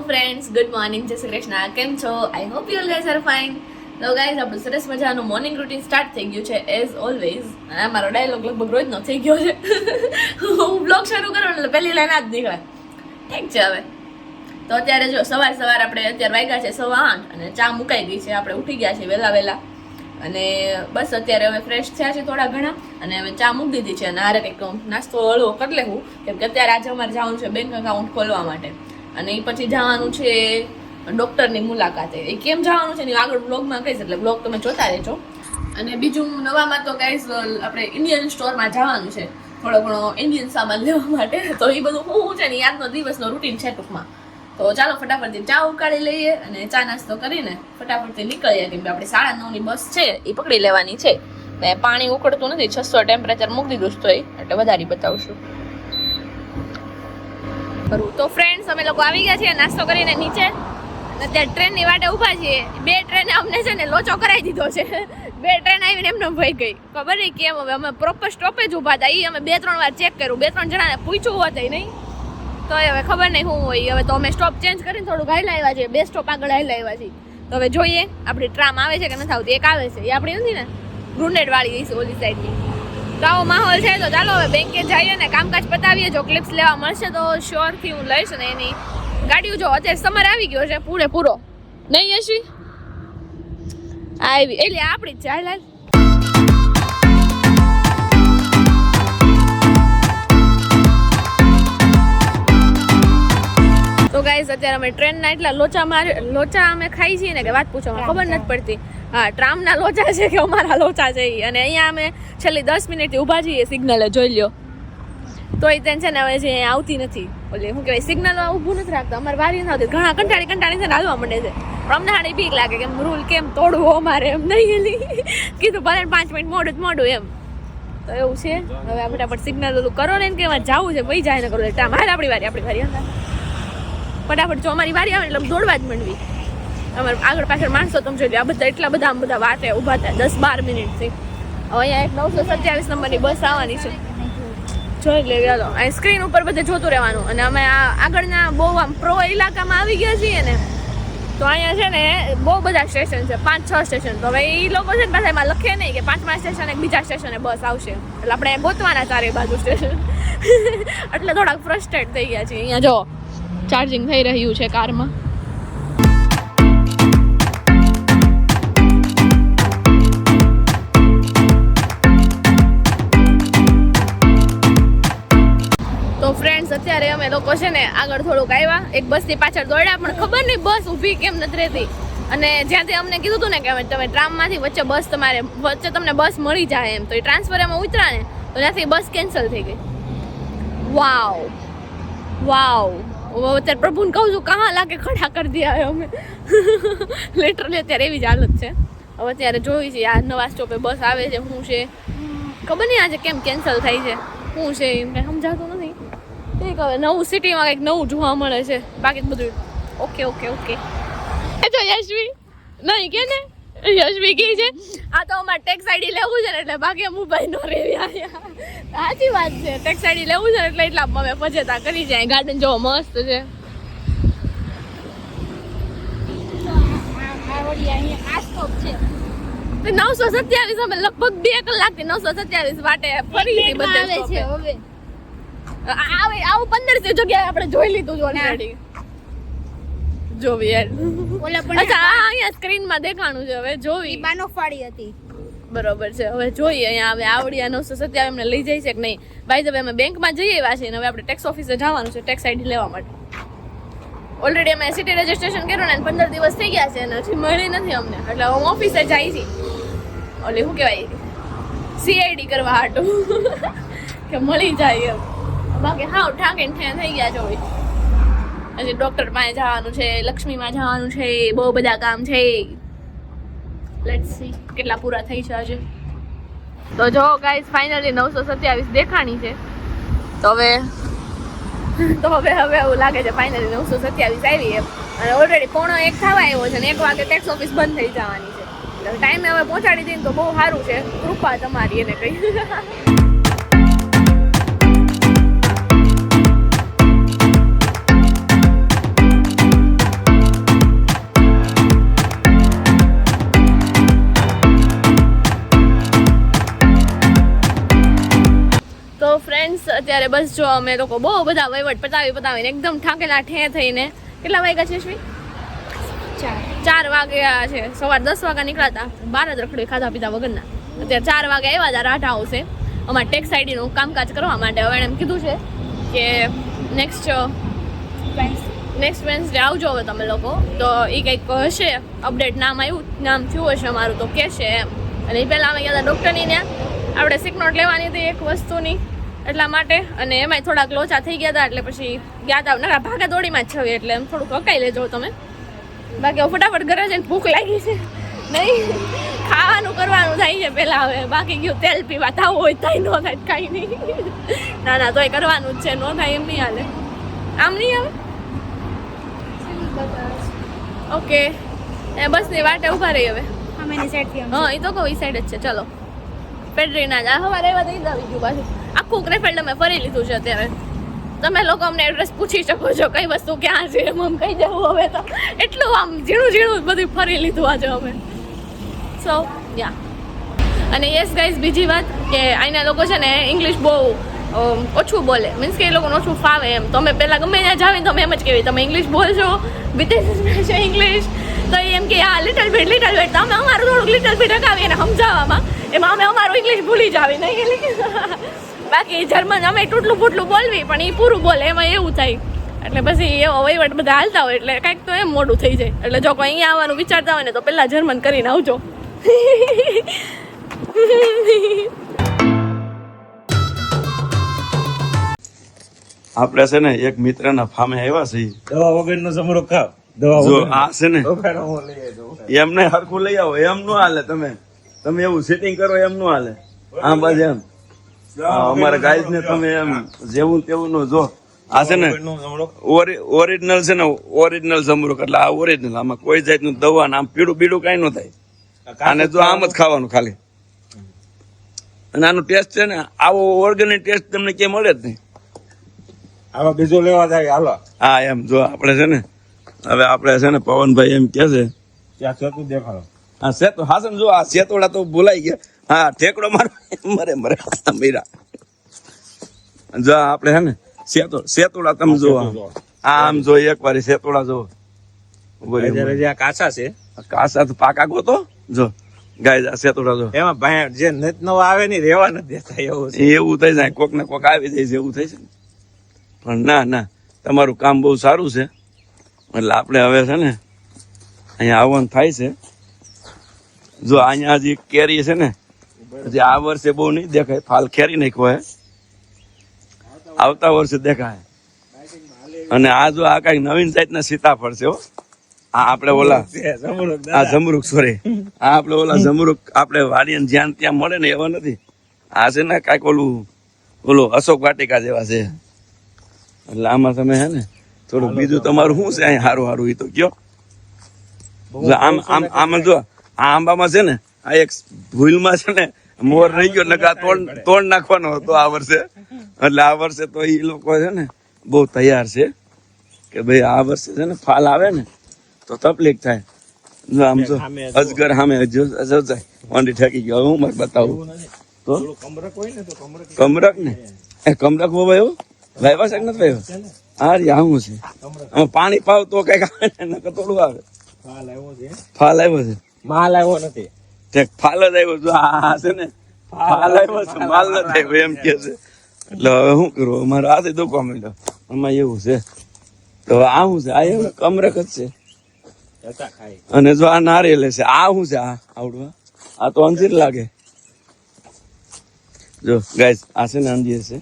Friends good morning જય શ્રી કૃષ્ણ. કેમ છો? I hope you guys are fine તો ગાઈઝ આપણું સરસ મજાનું મોર્નિંગ રૂટીન સ્ટાર્ટ થઈ ગયું છે એઝ ઓલવેઝ અને મારો ડાયલોગ લગભગ રોજનો થઈ ગયો છે. હું બ્લોગ શરૂ કરું એટલે પહેલી લાઈન જ નીકળે. ઠીક છે હવે. તો અત્યારે જો સવાર સવાર આપણે અત્યારે વાગ્યા છે સવા આઠ અને ચા મુકાઈ ગઈ છે. આપણે ઉઠી ગયા છીએ વહેલા વહેલા. અને બસ અત્યારે હવે ફ્રેશ થયા છે થોડા ઘણા. અને હવે ચા મૂકી દીધી છે અને આરે કંઈક નાસ્તો હળવો કરી લેવું. કેમ કે અત્યારે આજે અમારે જવાનું છે બેંક એકાઉન્ટ ખોલવા માટે. અને એ પછી જવાનું છે ડૉક્ટરની મુલાકાતે. એ કેમ જવાનું છે ને આગળ બ્લોગમાં કહીશ, એટલે બ્લોગ તમે જોતા રહેજો. અને બીજું નવામાં તો કહીશ આપણે ઇન્ડિયન સ્ટોરમાં જવાનું છે. થોડો ઘણો ઇન્ડિયન સામાન લેવા માટે. તો એ બધું હું છે ને યાદનો દિવસનો રૂટીન છે ટૂંકમાં. તો ચાલો ફટાફટથી ચા ઉકાળી લઈએ અને ચા નાસ્તો કરીને ફટાફટથી નીકળીએ. કેમ કે આપણે સાડા નવની બસ છે એ પકડી લેવાની છે. ને પાણી ઉકળતું નથી, છસો ટેમ્પરેચર મૂકી દીધું તો એટલે વધારે બતાવશું. કરું. તો ફ્રેન્ડ્સ અમે લોકો આવી ગયા છીએ, નાસ્તો કરીને નીચે. અને અત્યારે ટ્રેનની વાટે ઊભા છીએ. બે ટ્રેને અમને છે ને લોચો કરાવી દીધો છે. બે ટ્રેન આવીને એમને ભઈ ગઈ. ખબર નહીં કેમ, હવે અમે પ્રોપર સ્ટોપેજ ઊભા હતા. એ અમે બે ત્રણ વાર ચેક કર્યું. બે ત્રણ જણાને પૂછ્યું હોત નહીં. તો હવે ખબર નહીં શું હોય. હવે તો અમે સ્ટોપ ચેન્જ કરીને થોડુંક હાઈ લાવ્યા છીએ. બે સ્ટોપ આગળ હાઈ લાવ્યા છીએ. તો હવે જોઈએ આપણી ટ્રામ આવે છે કે નથી આવતી. એક આવે છે. એ આપણી નથી ને? ગ્રુનેડ વાળી ઓલી સાઈડની તો માહોલ છે તો ચાલો હવે બેંકે જઈએ ને કામકાજ પતાવીએ. જો ક્લિપ્સ લેવા મળશે તો શ્યોરથી હું લઈશ ને એની ગાડીઓ જો અત્યારે સમર આવી ગયો છે પૂરેપૂરો. નહીં યશવી આવી. એટલે આપણી જ જાય હાલ. તો ગાઈઝ અત્યારે અમે ટ્રેનના એટલા લોચા માર, લોચા અમે ખાઈ છીએ ને કે વાત પૂછો ખબર નથી પડતી. હા, ટ્રામના લોચા છે કે અમારા લોચા છે અને અહીંયા અમે છેલ્લી દસ મિનિટથી ઊભા છીએ સિગ્નલે જોઈ લ્યો. તો એ છે ને, હવે જે આવતી નથી. ઓલી, શું કહેવાય સિગ્નલ ઊભું નથી રાખતા, અમારે વારી નથી આવતી. ઘણા કંટાળી કંટાળી છે હાલવા માંડે છે. પણ અમને હાડે બીક લાગે કે રૂલ કેમ તોડવો અમારે એમ નહીં એલી કીધું, ભલે પાંચ મિનિટ મોડું જ મોડું એમ. તો એવું છે. હવે આપણે ફટાફટ સિગ્નલ ઓલું કરો ને કે એમાં જવું છે ભાઈ જાય ને કરો. એટલે મારે આપણી વારી આપણી વારી હતા ફટાફટ જો અમારી વારી આવે એટલે દોડવા જ માંડવી. અમારે આગળ પાછળ માણસો તમે જોઈ લો, આ બધા એટલા બધા આમ બધા વાટે ઊભા થાય, દસ બાર મિનિટથી. હવે અહીંયા એક નવસો સત્યાવીસ નંબરની બસ આવવાની છે. જોઈ લે ચાલો અહીં સ્ક્રીન ઉપર બધે જોતું રહેવાનું. અને અમે આ આગળના બહુ આમ પ્રો ઇલાકામાં આવી ગયા છીએ ને, તો અહીંયા છે ને બહુ બધા સ્ટેશન છે, પાંચ, છ સ્ટેશન તો હવે એ લોકો છે ને પાછા એમાં લખે નહીં કે પાંચમા સ્ટેશન એક બીજા સ્ટેશને બસ આવશે. એટલે આપણે ગોતવાના ચારે બાજુ સ્ટેશન એટલે થોડાક ફ્રસ્ટ્રેટ થઈ ગયા છીએ. અહીંયા જો ચાર્જિંગ થઈ રહ્યું છે કારમાં. તો ફ્રેન્ડ્સ અત્યારે અમે લોકો છે ને આગળ થોડુંક આવ્યા. એક બસની પાછળ દોડ્યા, પણ ખબર નહીં બસ ઊભી કેમ નથી રહેતી. અને જ્યાંથી અમને કીધું હતું ને કે તમે ટ્રામમાંથી વચ્ચે બસ તમારે, વચ્ચે તમને બસ મળી જાય એમ. તો એ ટ્રાન્સફર એમાં ઉતરા તો ત્યાંથી બસ કેન્સલ થઈ ગઈ. વાવ વાવ અત્યારે પ્રભુને કહું છું, કાં લાગે ખડા કરી દિયા અમે? લેટરલી અત્યારે એવી જ હાલત છે. હવે અત્યારે જોઈ છે, આ નવા સ્ટોપે બસ આવે છે, શું છે? ખબર નહીં આજે કેમ કેન્સલ થાય છે, શું છે એમ કંઈ સમજાતું નથી. ઠીક હવે નવું સિટીમાં કંઈક નવું જોવા મળે છે. બાકી બધું ઓકે ઓકે ઓકે જો યશવી, નહીં કે ને? યશવી વિકી છે. આ તો અમારે ટેક્સ આઈડી લેવું છે ને એટલે બાકી મોબાઈલ નો રેવી આયા સાચી વાત છે. ટેક્સ આઈડી લેવું છે ને એટલે એટલા અમે પજેતા કરી જાય. ગાર્ડન જોવો મસ્ત છે. નવસો સત્યાવીસ અમે લગભગ બે કલાકથી નવસો સત્યાવીસ માટે ફરી બધા આવે છે હવે. આવે આવું પંદરસો જગ્યાએ આપણે જોઈ લીધું છે ઓલરેડી જોવી યાર ઓલા પણ અચ્છા આ અહીંયા સ્ક્રીનમાં દેખાણું છે હવે જોવી. બાનો ફાડી હતી. બરોબર છે હવે જોઈએ અહીંયા હવે આવડિયા નવસો સત્યાવીસ એમને લઈ જાય છે કે નહીં. ભાઈ હવે અમે બેંકમાં જઈએ એવા છીએ હવે આપણે ટેક્સ ઓફિસે જવાનું છે ટેક્સ આઈડી લેવા માટે. ઓલરેડી અમે સિટી રજિસ્ટ્રેશન કર્યું ને પંદર દિવસ થઈ ગયા છે અને હજી મળી નથી અમને. એટલે હું ઓફિસે જાય છે. ઓલી શું કહેવાય? સીઆઈડી કરવા હાટું. કે મળી જાય એમ. બાકી હા ઠાકે ઠે થઈ ગયા છે હજી ડોક્ટર પાસે જવાનું છે લક્ષ્મીમાં જવાનું છે બહુ બધા કામ છે. લેટ્સ સી કેટલા પૂરા થઈ છે આજે તો જો ગાઈસ ફાઇનલી નવસો સત્યાવીસ દેખાણી છે. તો હવે તો હવે હવે એવું લાગે છે ફાઇનલી નવસો સત્યાવીસ આવી એમ. અને ઓલરેડી પોણો એક થવા આવ્યો છે ને એક વાગે ટેક્સ ઓફિસ બંધ થઈ જવાની છે. ટાઈમે હવે પહોંચાડી દઈએ તો બહુ સારું છે. કૃપા તમારી એને કઈ. અત્યારે બસ જો અમે લોકો બહુ બધા વહીવટ પતાવી પતાવીને એકદમ થાકેલા ઠે થઈને. કેટલા વાગ્યા છે શ્રી? ચાર. વાગ્યા છે. સવાર દસ વાગ્યા નીકળ્યા હતા બાર જ રખડી ખાધા પીધા વગરના. અત્યારે ચાર વાગે આવ્યા હતા રાઠા આવશે. અમારે ટેક્સ આઈડીનું કામકાજ કરવા માટે હવે એણે એમ કીધું છે કે નેક્સ્ટ નેક્સ્ટ વેન્સડે આવજો હવે તમે લોકો. તો એ કંઈક હશે અપડેટ નામ આવ્યું નામ થયું હશે અમારું તો કહેશે એમ. અને એ પહેલાં અમે ગયા હતા ડૉક્ટરની ત્યાં. આપણે સિકનોટ લેવાની હતી એક વસ્તુની. એટલા માટે. અને એમાંય થોડાક લોચા થઈ ગયા હતા એટલે પછી ગયા હતા નકરા ભાગા દોડીમાં જ એટલે એમ થોડુંક અકાઈ લેજો તમે. બાકી હું ફટાફટ ઘરે જઈને ભૂખ લાગી છે. નહીં ખાવાનું કરવાનું થાય છે પહેલાં હવે. બાકી ગયું તેલ પીવા થાવ હોય થાય ન થાય કાંઈ નહીં. ના ના તો એ કરવાનું જ છે ન થાય એમ નહીં હાલે. આમ નહીં આવે? ઓકે. એ બસની વાટે ઊભા રહી હવે. હા એ તો કહું એ સાઈડ જ છે. ચલો. પેડરીના જ. આ સવારે એવા દઈ જ આવી ગયું પાછું. આખું ક્રેફેલ્ડ અમે ફરી લીધું છે અત્યારે. તમે લોકો અમને એડ્રેસ પૂછી શકો છો કઈ વસ્તુ ક્યાં છે, એમ આમ કહી જવું હવે તો. એટલું આમ ઝીણું ઝીણું બધું ફરી લીધું આજે અમે. સો યા અને યસ ગાઈઝ બીજી વાત કે અહીંના લોકો છે ને ઇંગ્લિશ બહુ ઓછું બોલે. મીન્સ કે એ લોકોને ઓછું ફાવે એમ. તો અમે પહેલાં ગમે ત્યાં જાવે તમે એમ જ કહેવી તમે ઇંગ્લિશ બોલશો, વિદેશ ઇંગ્લિશ તો એમ કે આ લિટલ બીટ લિટલ બીટ તમે અમારું થોડુંક લિટલ બીટ રખાવીએ ને સમજાવવામાં. એમાં અમે અમારું ઇંગ્લિશ ભૂલી જ આવી નહીં બાકી જર્મન અમે તૂટલું ફૂટલું બોલવી પણ એ પૂરું બોલે એમાં એવું થાય. એટલે પછી એવો વહીવટ બધા હાલતા હોય એટલે કાંઈક તો એમ મોડું થઈ જાય. એટલે જો કોઈ અહીંયા આવવાનું વિચારતા હોય ને તો પહેલાં જર્મન કરીને આવજો. આપણે છે ને એક મિત્રના ફામે આવ્યા છીએ. દવા વગરનો સમરો ખાવ. દવા જો આ છે ને વગર. એમને હરખું લઈ આવો એમ નો હાલે તમે. તમે એવું સેટિંગ કરો એમ નો હાલે. આમ બાજુ એમ. આ અમારા ગાઈઝ ને તમે એમ જેવું તેવું નો જો. આ છે ને ઓરિજિનલ છે ને ઓરિજિનલ જમરૂક. એટલે આ ઓરિજિનલ આમાં કોઈ જાતનું દવા આમ પીળું બીડું કઈ ન થાય. આને જો આમ જ ખાવાનું ખાલી. અને આનો ટેસ્ટ છે ને આવો ઓર્ગેનિક ટેસ્ટ તમને ક્યાંય મળે જ નહીં. આવા બીજો લેવા જાય હાલો? હા એમ જો આપણે છે ને હવે આપણે છે ને પવનભાઈ એમ કે છે. ત્યાં છતું દેખાડો. હા સેતો હાસન જો આ સેતોડા તો ભૂલાઈ ગયા. હા ઠેકડો મારો. મરે મરે મીરા. જો આપણે હે ને સેતો સેતોડા તમે જો આમ. જો એક વાર સેતોડા જો. કાસા. જે છે? કાસા તો પાકા ગોતો. જો ગાય જા સેતોડા જો. એમાં ભાઈ જે નત નવો આવે ને રેવા નથી દેતા એવું એવું થઈ જાય કોક ને કોક આવી જાય છે એવું થઈ છે પણ ના ના તમારું કામ બહુ સારું છે. એટલે આપણે હવે છે ને અહીંયા આવવાનું થાય છે. જો અહીંયા હજી કેરી છે ને હજી આ વર્ષે બહુ નહીં દેખાય. ફાલ ખેરી નાખ્યો હે. આવતા વર્ષે દેખાય. અને આ જો આ કઈ નવીન જાતના સીતાફળ છે આ આપણે ઓલા આ જમરૂક સોરી આ આપણે ઓલા જમરૂક આપણે વાડીએ જ્યાં ત્યાં મળે ને એવા નથી. આ છે ને કાંઈક ઓલું ઓલું અશોક વાટિકા જેવા છે. એટલે આમાં તમે હે ને થોડું બીજું તમારું શું છે અહીં સારું સારું એ તો કયો. આમ આમ આમ આમાં જો આ આંબામાં છે ને આ એક ભૂલમાં છે ને મોર રહી ગયો નકા તોડ તોડ નાખવાનો હતો આ વર્ષે. એટલે આ વર્ષે તો એ લોકો છે ને બહુ તૈયાર છે કે ભાઈ આ વર્ષે છે ને ફાલ આવે ને તો તકલીફ થાય. આમ જો અજગર સામે જાય. ઓંડી ઠકી ગયો. હું મારે બતાવું? તો? કમરક ને એ કમરક બહુ ભાઈ વાયવા છે કે નથી વાયવા આ રે આવું છે. આમાં પાણી પાવ તો કંઈક આવે ને થોડું આવે. ફાલ આવ્યો છે. ફાલ આવ્યો છે. માલ આવ્યો નથી. ફાલ જ આવ્યો આ છે ને ફાલ આવ્યો છે. માલ નથી આવ્યો એમ કે છે. એટલે હવે શું કરવું અમારે હાથે દુખવા માંડ્યો આમાં એવું છે. તો આ શું છે? આ એવું કમરક જ છે. અને જો આ નારિયેલ છે આ શું છે? આ આવડવા? આ તો અંજીર લાગે. જો ગાઈસ આ છે ને અંજીર છે.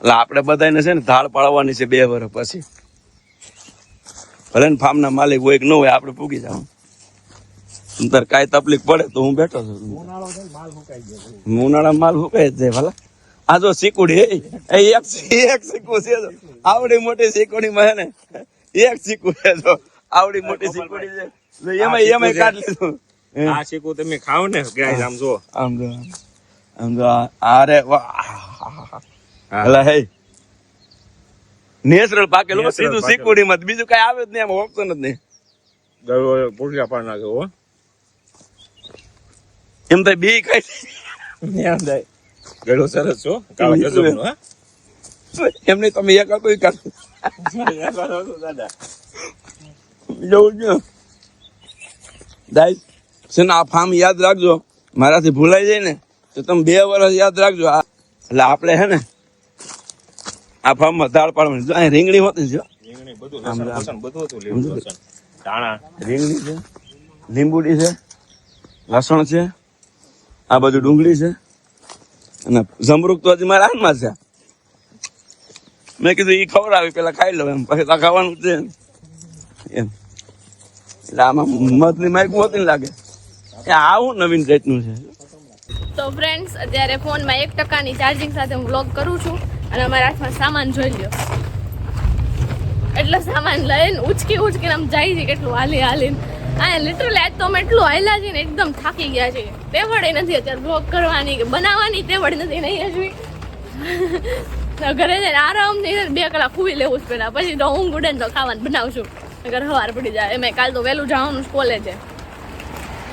એટલે આપણે બધાને છે ને ધાળ પાડવાની છે બે વર્ષ પછી. ભલે ને ફાર્મના માલિક હોય કે ન હોય આપણે પૂગી જાવ તાર કાંઈ તકલીફ પડે તો હું બેઠો છું. ઉનાળો માલ હુકાય જાય ભલા. આ જો એ એ એક એક સિક્કુ છે આવડી મોટી સિકુડી માં ને એક સિક્કુ છે જો. આવડી મોટી સિકુડી છે. એમાં એમાં કાઢ લીધું. આ શીખું તમે ખાવ ને ગાય આમ જો આમ જો આમ જો અરે વાહ. હે. નેચરલ પાકેલું સીધું. સિકુડી માં બીજું કઈ આવે જ નહીં એમાં ઓપ્શન જ નહીં. પૂછ્યા પણ નાખ્યો હો. એમ તો બી કઈ એમ થાય. ગળો સરસ છો કાળા ગજબનો, હા? એમને તમે એક હતું એક કર દાદા જવું છે. દાઈ છે ને આ ફાર્મ યાદ રાખજો. મારાથી ભૂલાઈ જાય ને તો તમે બે વર્ષ યાદ રાખજો. આ એટલે આપણે હે ને આ ફાર્મમાં દાળ પાડવાની. જો અહીં રીંગણી હોતી જો રીંગણી બધું બધું હતું લીલું ધાણા. રીંગણી છે લીંબુડી છે લસણ છે. આ બધું ડુંગળી છે. અને જમરૂક તો હજી મારા હાથમાં છે. મેં કીધું એ ખવડાવી, પેલા ખાઈ લઉં એમ. પછી ખાવાનું છે. એમ. એટલે આમાં મતની માઇક હોતી લાગે. એ આવું નવીન જાતનું છે. તો ફ્રેન્ડ્સ અત્યારે ફોનમાં એક ટકાની ચાર્જિંગ સાથે હું વ્લોગ કરું છું અને અમારા હાથમાં સામાન જોઈ લ્યો. એટલો સામાન લઈને ઉચકી ઉચકીને આમ જાય છે, કેટલું હાલી હાલીને આ લિટરલી આજ તો અમે એટલું હાલ્યા છે ને એકદમ થાકી ગયા છે તે વડે નથી અત્યારે વોક કરવાની કે બનાવવાની તે વડે નથી, નહીં હજુ ઘરે જઈને આરામથી બે કલાક ખુવી લેવું જ પહેલાં. પછી તો ઊંઘ ઉડે તો ખાવાનું બનાવશું. ઘર સવાર પડી જાય. એમાં કાલ તો વહેલું જવાનું કોલેજે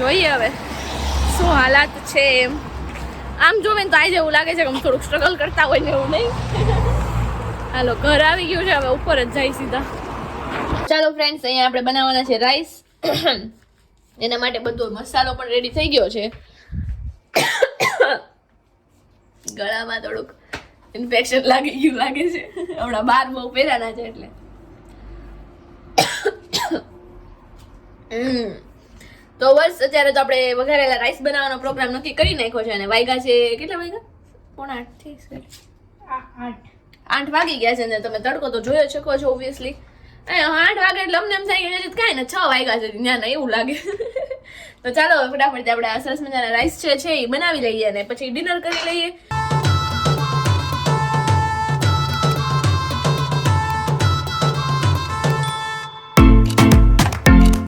જોઈએ હવે શું હાલાત છે એમ. આમ જોવે તો આજે એવું લાગે છે કે થોડુંક સ્ટ્રગલ કરતા હોય ને એવું નહીં. હાલો, ઘર આવી ગયું છે. હવે ઉપર જ જાય સીધા. ચાલો ફ્રેન્ડ્સ અહીંયા આપણે બનાવવાના છે રાઈસ એના માટે બધો મસાલો પણ રેડી થઈ ગયો છે. ગળામાં થોડુંક ઇન્ફેક્શન લાગી ગયું લાગે છે. હમણાં બાર બહુ પહેરાના છે એટલે. તો બસ અત્યારે તો આપણે વઘારેલા રાઈસ બનાવવાનો પ્રોગ્રામ નક્કી કરી નાખ્યો છે અને વાગ્યા છે કેટલા વાગ્યા પોણા આઠ થઈ આઠ. વાગી ગયા છે ને તમે તડકો તો જોયો જ શકો છો ઓબ્વિયસલી આઠ વાગે એટલે અમને એમ થાય કે કાંઈ ને છ વાગ્યા છે ના ના, એવું લાગે. તો ચાલો, ફટાફટ આપણે આ સરસ મજાના રાઈસ છે એ બનાવી લઈએ અને પછી ડિનર કરી લઈએ.